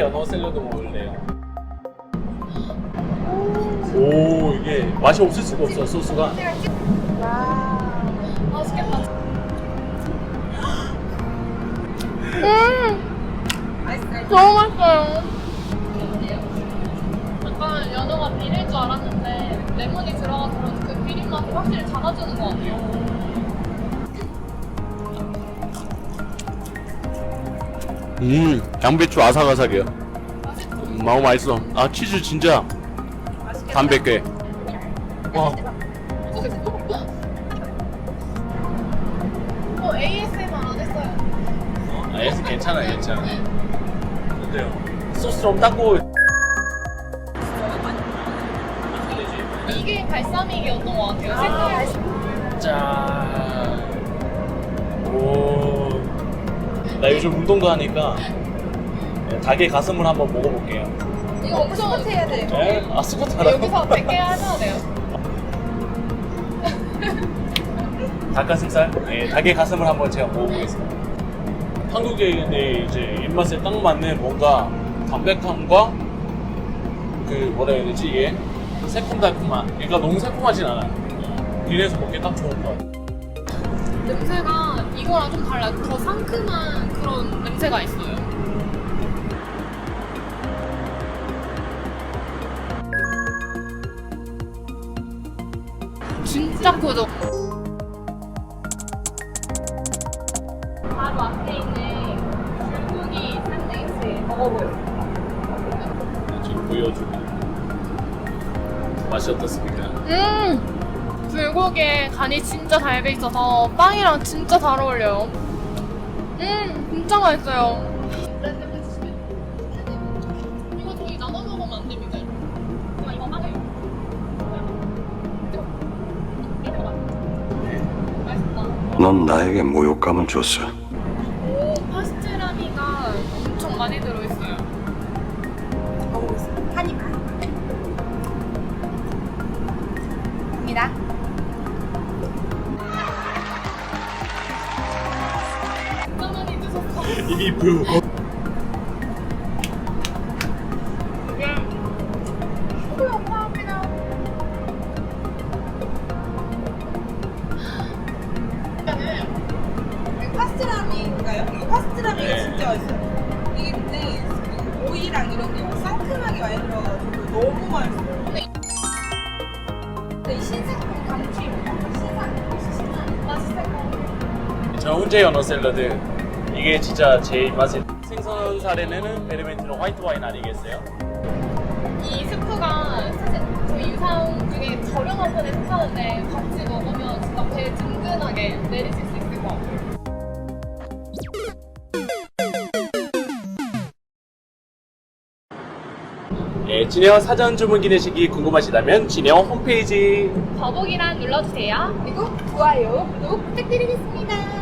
연어 샐러드 먹을래요. 오 이게 맛이 없을 수가 없어 소스가. 맛있겠다. 음, 너무 맛있어요. 약간 연어가 비릴 줄 알았는데 레몬이 들어가서 그런지 그 비린 맛이 확실히 잡아주는 것 같아요. 음 양배추 아삭아삭해요. 맛있어. 너무 맛있어. 아 치즈 진짜. 담백해. 와 어, ASMR 안 했어요. 아, 예스 괜찮아 괜찮아. 근데요 소스 좀 닦고. 이게 발사믹이었던 것 같아요. 색깔이. 짠. 나 요즘 운동도 하니까 닭의 가슴을 한번 먹어볼게요. 이거 엄청 해야 돼요. 네? 아 스쿼트 하라고? 여기서 100개 하셔야 돼요. 닭가슴살? 네, 닭의 가슴을 한번 제가 먹어보겠습니다. 한국인의 이제 입맛에 딱 맞는 뭔가 담백함과 그 뭐라 해야 되지 이게 새콤달콤한. 그러니까 너무 새콤하진 않아요. 이래서 먹기 딱 좋은 것 같아요. 냄새가 이거랑 좀 달라요. 더 상큼한 그런 냄새가 있어요. 진짜 크죠? 바로 앞에 있는 불고기 샌드위치 먹어보겠습니다. 지금 보여주고 맛이 어떻습니까? 음! 불고기에 간이 진짜 잘 배 있어서 빵이랑 진짜 잘 어울려요. 음! 진짜 맛있어요. 이거 저희 나눠 먹으면 안 됩니다. 이거 이거 빵을. 맛있다. 넌 나에게 모욕감을 줬어. 오, 파스트라미가 엄청 많이 들어있어요. 뷰. 파스트라미인가요? 이거 파스트라미가 네. 진짜 맛있어요. 이게 근데 그 오이랑 이런 게 상큼하게 많이 들어가가지고 너무 맛있어요. 근데 이 신세품 감튀 신상 맛있을 것 같아요. 저 훈제 연어 샐러드 이게 진짜 제 입맛에 생선 살에는 베르멘트는 화이트 와인 아니겠어요? 이 스프가 사실 저희 유사용 중에 저렴한 편에 속하는데 같이 먹으면 진짜 배 든든하게 내리실 수 있을 것 같아요. 예, 진영 사전 주문 기내식이 궁금하시다면 진영 홈페이지 더보기란 눌러주세요. 그리고 좋아요, 구독 부탁드리겠습니다.